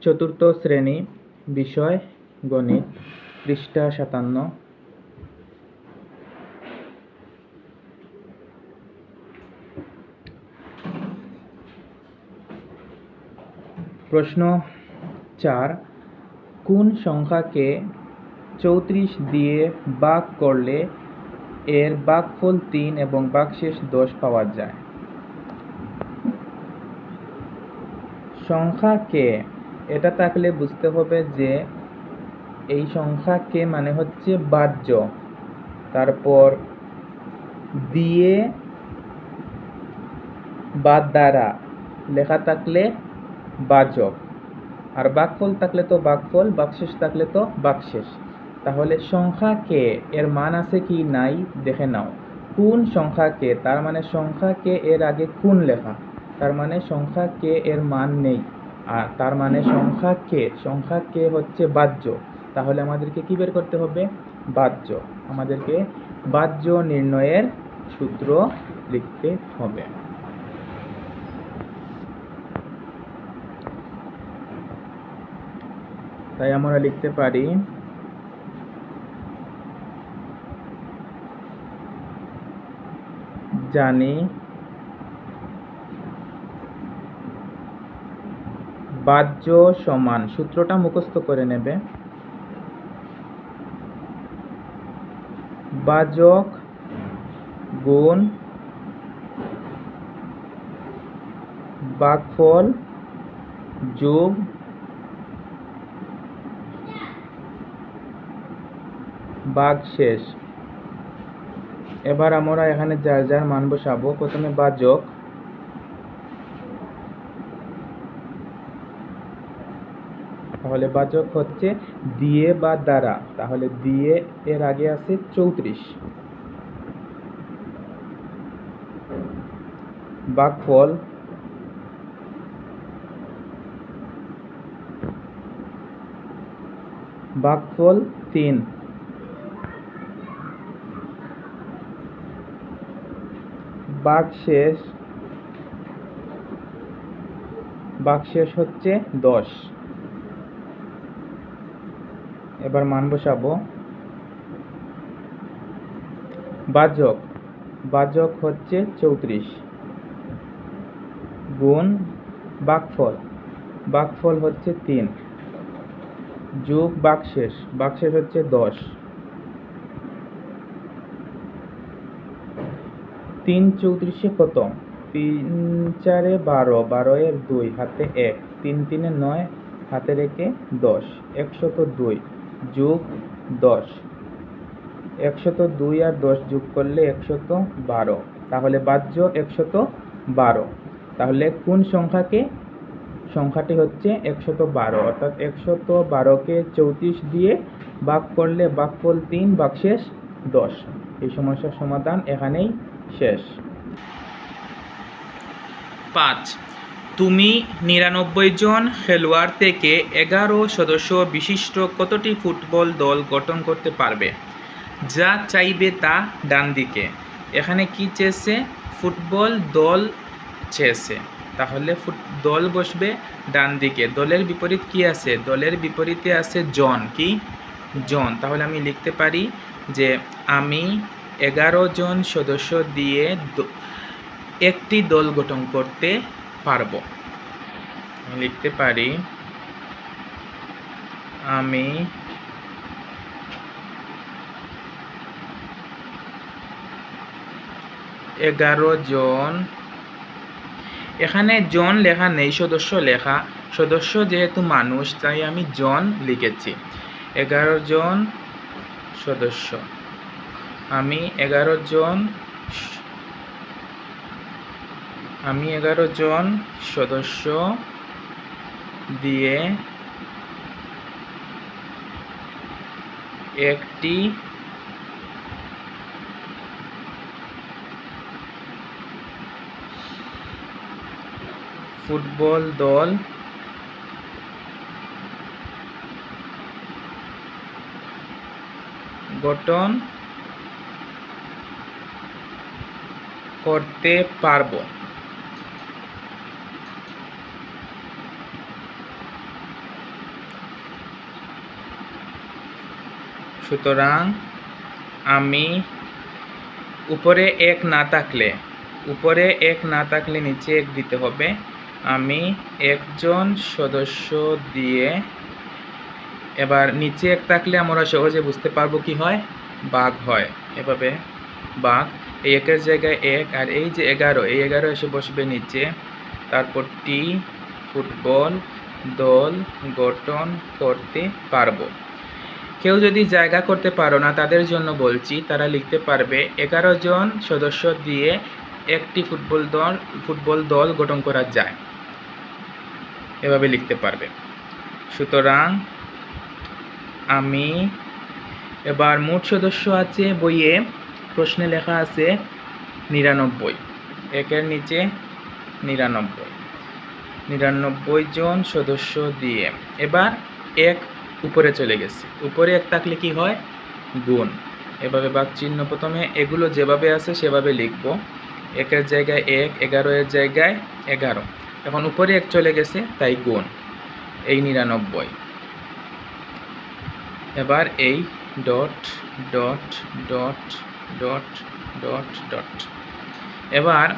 চতুর্থ শ্রেণি বিষয় গণিত, পৃষ্ঠা সাতান্ন। প্রশ্ন চার, কোন সংখ্যাকে চৌত্রিশ দিয়ে ভাগ করলে এর ভাগফল তিন এবং ভাগশেষ দশ পাওয়া যায়? সংখ্যা কে এটা থাকলে বুঝতে হবে যে এই সংখ্যা কে মানে হচ্ছে বাহ্য। তারপর দিয়ে বা দ্বারা লেখা থাকলে বাচক আর বাকফল থাকলে তো বাকফল, বাকশেষ থাকলে তো বাকশেষ। তাহলে সংখ্যা কে, এর মান আছে কি নাই দেখে নাও। কোন সংখ্যা কে, তার মানে সংখ্যা কে এর আগে কোন লেখা? তার মানে সংখ্যা কে এর মান নেই। আর তার মানে সংখ্যা কে? সংখ্যা কে হচ্ছে বাহ্য। তাহলে আমাদেরকে কি বের করতে হবে? বাহ্য। আমাদেরকে বাহ্য নির্ণয়ের সূত্র লিখতে হবে। তাই আমরা লিখতে পারি জানি বাহ্য সমান, সূত্রটা মুখস্থ করে নেবে। বাজক গুণ বাকফল যোগ বাঘ শেষ এবার আমরা এখানে যার যার মান বসাবো। প্রথমে বাজক তাহলে বাচক হচ্ছে দিয়ে বা দ্বারা। তাহলে দিয়ে এর আগে আছে চৌত্রিশ। বাকফল বাকফল তিন। বাকশেষ বাকশেষ হচ্ছে দশ। এবার মান বসাবো বাজক বাজক হচ্ছে চৌত্রিশ। গুণ বাকফল বাকফল হচ্ছে তিন। যোগ বাকশেষ বাকশেষ হচ্ছে দশ। তিন চৌত্রিশে কত? তিন চারে বারো বারো এর দুই, হাতে এক। তিন তিনে নয় হাতে রেখে দশ। একশত দুই। যোগ দশ। একশত দুই আর দশ যোগ করলে একশত বারো। তাহলে বাহ্য একশত বারো। তাহলে কোন সংখ্যাকে? সংখ্যাটি হচ্ছে একশত বারো। অর্থাৎ একশত বারোকে চৌত্রিশ দিয়ে ভাগ করলে ভাগফল তিন, ভাগশেষ দশ। এই সমস্যার সমাধান এখানেই শেষ। পাঁচ। তুমি নিরানব্বই জন খেলোয়াড় থেকে এগারো সদস্য বিশিষ্ট কতটি ফুটবল দল গঠন করতে পারবে? যা চাইবে তা ডান দিকে। এখানে কি চেয়েছে? ফুটবল দল চেয়েছে। তাহলে ফুট, দল বসবে ডান দিকে। দলের বিপরীত কি আছে? দলের বিপরীতে আছে জন। কি? জন। তাহলে আমি লিখতে পারি যে আমি এগারো জন সদস্য দিয়ে একটি দল গঠন করতে পারব। লিখতে পারি, আমি এগারো জন, এখানে জন লেখা নেই, সদস্য লেখা। সদস্য যেহেতু মানুষ, তাই আমি জন লিখেছি। এগারো জন সদস্য। আমি এগারো জন আমি এগারো জন সদস্য দিয়ে একটি ফুটবল দল গঠন করতে পারব। সুতরাং আমি উপরে এক না থাকলে, উপরে এক না থাকলে নিচে এক দিতে হবে। আমি একজন সদস্য দিয়ে এবার নিচে এক থাকলে আমরা সহজে বুঝতে পারব কি হয়? বাঘ হয়। এভাবে বাঘ, এই একের জায়গায় এক আর এই যে এগারো, এই এগারো এসে বসবে নিচে। তারপর টি, ফুটবল, দল গঠন করতে পারব। কেউ যদি জায়গা করতে পারো না তাদের জন্য বলছি, তারা লিখতে পারবে, এগারো জন সদস্য দিয়ে একটি ফুটবল দল ফুটবল দল গঠন করা যায়। এভাবে লিখতে পারবে। সুতরাং আমি এবার মোট সদস্য আছে বইয়ে, প্রশ্নে লেখা আছে নিরানব্বই। একের নিচে নিরানব্বই। নিরানব্বই জন সদস্য দিয়ে। এবার এক উপরে চলে গেছে। উপরে এক থাকলে কি হয়? গুণ। এভাবে বাক চিহ্ন প্রথমে এগুলো যেভাবে আছে সেভাবে লিখব। একের জায়গায় এক, এগারো এর জায়গায় এগারো। এখন উপরে এক চলে গেছে, তাই গুণ। এই নিরানব্বই। এবার এই dot dot dot dot dot dot. এবার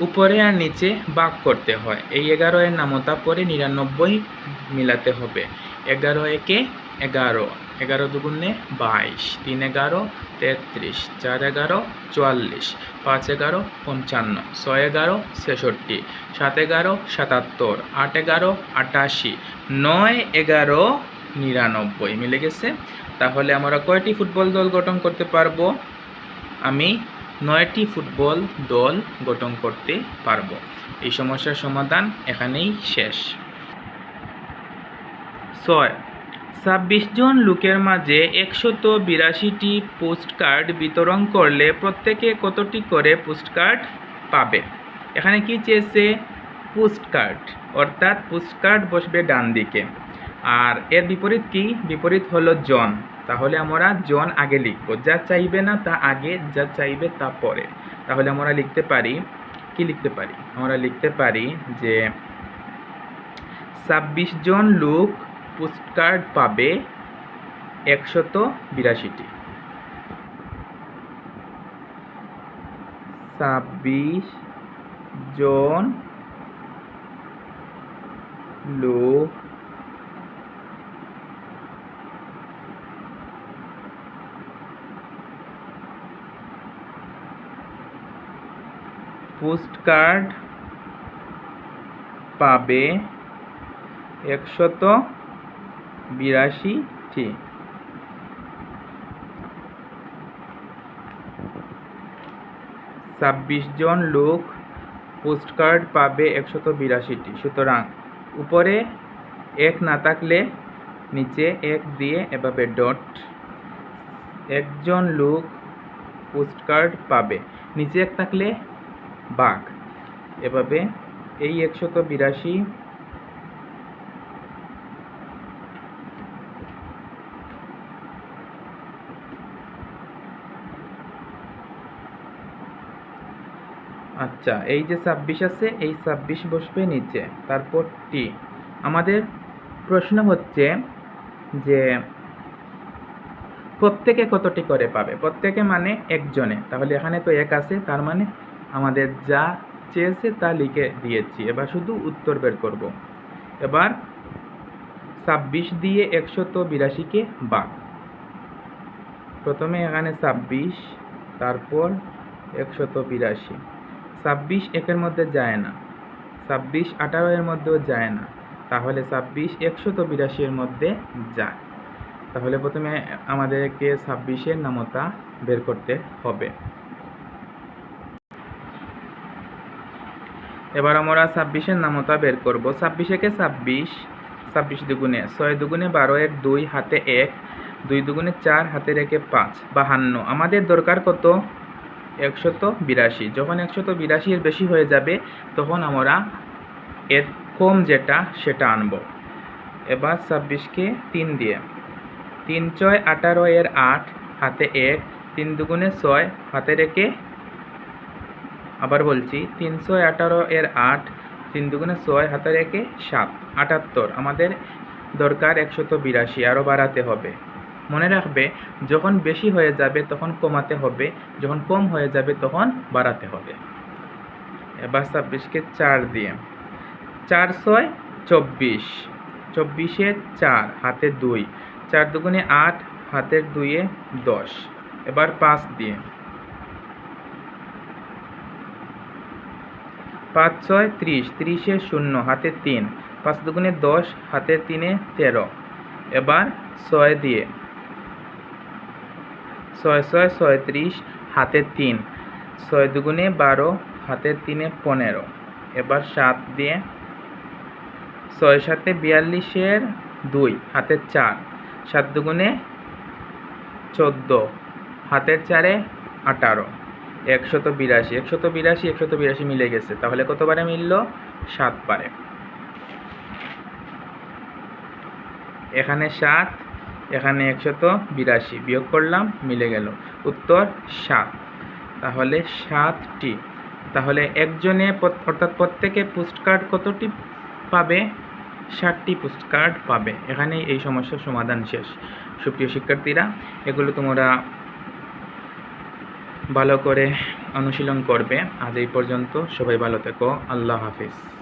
উপরে আর নিচে বাক করতে হয়। এই এগারো এর নামতা পরে নিরানব্বই মিলাতে হবে। এগারো একে এগারো। এগারো দুগুণে বাইশ। তিন এগারো, তেত্রিশ। চার এগারো, চুয়াল্লিশ। পাঁচ এগারো, পঞ্চান্ন। ছয় এগারো, ছেষট্টি। সাত এগারো, সাতাত্তর। আট এগারো, আটাশি। নয় এগারো, নিরানব্বই। মিলে গেছে? তাহলে আমরা কয়টি ফুটবল দল গঠন করতে পারব? আমি নয়টি ফুটবল দল গঠন করতে পারব। এই সমস্যার সমাধান এখানেই শেষ। ছয়। ছাব্বিশ জন লোকের মাঝে একশত বিরাশিটি পোস্ট কার্ড বিতরণ করলে প্রত্যেকে কতটি করে পোস্ট কার্ড পাবে? এখানে কি চেয়েছে? পোস্ট কার্ড অর্থাৎ পোস্ট কার্ড বসবে ডান দিকে। আর এর বিপরীত কি? বিপরীত হলো জন। তাহলে আমরা জন আগে লিখব। যা চাইবে না তা আগে, যা চাইবে তা পরে। তাহলে আমরা লিখতে পারি, কি লিখতে পারি? আমরা লিখতে পারি যে ছাব্বিশ জন লোক পোস্টকার্ড পাবে একশত বিরাশিটি। ছাব্বিশ জন লোক পোস্টকার্ড পাবে একশত বিরাশিটি ছাব্বিশ জন লোক পোস্টকার্ড পাবে একশত বিরাশিটি সুতরাং উপরে এক না থাকলে নিচে এক দিয়ে এভাবে ডট একজন লোক পোস্টকার্ড পাবে। নিচে এক থাকলে বাঘ। এভাবে এই একশত বিরাশি আচ্ছা এই যে ছাব্বিশ আছে, এই ছাব্বিশ বসবে নিচে। তারপর টি আমাদের প্রশ্ন হচ্ছে যে প্রত্যেকে কতটি করে পাবে? প্রত্যেকে মানে একজনে। তাহলে এখানে তো এক আছে, তার মানে আমাদের যা চেয়েছে তা লিখে দিয়েছি। এবার শুধু উত্তর বের করব। এবার ছাব্বিশ দিয়ে একশত বিরাশিকে বাঘ প্রথমে এখানে ছাব্বিশ, তারপর একশত বিরাশি। ছাব্বিশ একের মধ্যে যায় না। ছাব্বিশ আঠারো এর মধ্যেও যায় না। তাহলে ছাব্বিশ একশত বিরাশি এর মধ্যে যায়। তাহলে প্রথমে আমাদেরকে ছাব্বিশের নামতা বের করতে হবে। এবার আমরা ছাব্বিশের নামতা বের করব। ছাব্বিশ একে ছাব্বিশ? ছাব্বিশ দুগুণে, ছয় দুগুণে বারো এর দুই, হাতে এক, দুই দুগুণে চার হাতে রেখে পাঁচ, বাহান্ন। আমাদের দরকার কত? একশত বিরাশি। যখন একশত বিরাশির বেশি হয়ে যাবে, তখন আমরা এর কম যেটা, সেটা আনব। এবার ছাব্বিশকে তিন দিয়ে। তিন ছয় আঠারো এর আট, হাতে এক। তিন দুগুণে ছয়, হাতে রেখে আবার বলছি তিনশো আঠারো এর আট, তিন দুগুণে ছয়, হাতে রেখে সাত। আটাত্তর। আমাদের দরকার একশত বিরাশি, আরও বাড়াতে হবে। মনে রাখবে, যখন বেশি হয়ে যাবে তখন কমাতে হবে, যখন কম হয়ে যাবে তখন বাড়াতে হবে। এবার ছাব্বিশকে চার দিয়ে। চার ছয়, চব্বিশ। চব্বিশে চার, হাতে দুই। চার দুগুণে আট, হাতের দুইয়ে দশ। এবার পাঁচ দিয়ে। পাঁচ ছয়, ত্রিশ। ত্রিশে শূন্য, হাতে তিন। পাঁচ দুগুণে দশ হাতের তিনে তেরো। এবার ছয় দিয়ে। ছয় ছয় ছয়ত্রিশ হাতে তিন, ছয় দুগুণে বারো হাতের তিনে পনেরো। এবার সাত দিয়ে ছয় সাতে বিয়াল্লিশের দুই হাতের চার। সাত দুগুণে চোদ্দ হাতের চারে আঠারো। একশত বিরাশি একশত বিরাশি একশত বিরাশি মিলে গেছে। তাহলে কতবারে মিলল? সাত পারে এখানে সাত এখানে একশত বিরাশি বিয়োগ করলাম, মিলে গেল। উত্তর সাত। তাহলে সাতটি। তাহলে একজনে অর্থাৎ প্রত্যেকে পোস্ট কার্ড কতটি পাবে? ষাটটি পোস্ট কার্ড পাবে। এখানেই এই সমস্যার সমাধান শেষ। সুপ্রিয় শিক্ষার্থীরা, এগুলো তোমরা ভালো করে অনুশীলন করবে। আজ এই পর্যন্ত সবাই ভালো থেকো। আল্লাহ হাফিজ।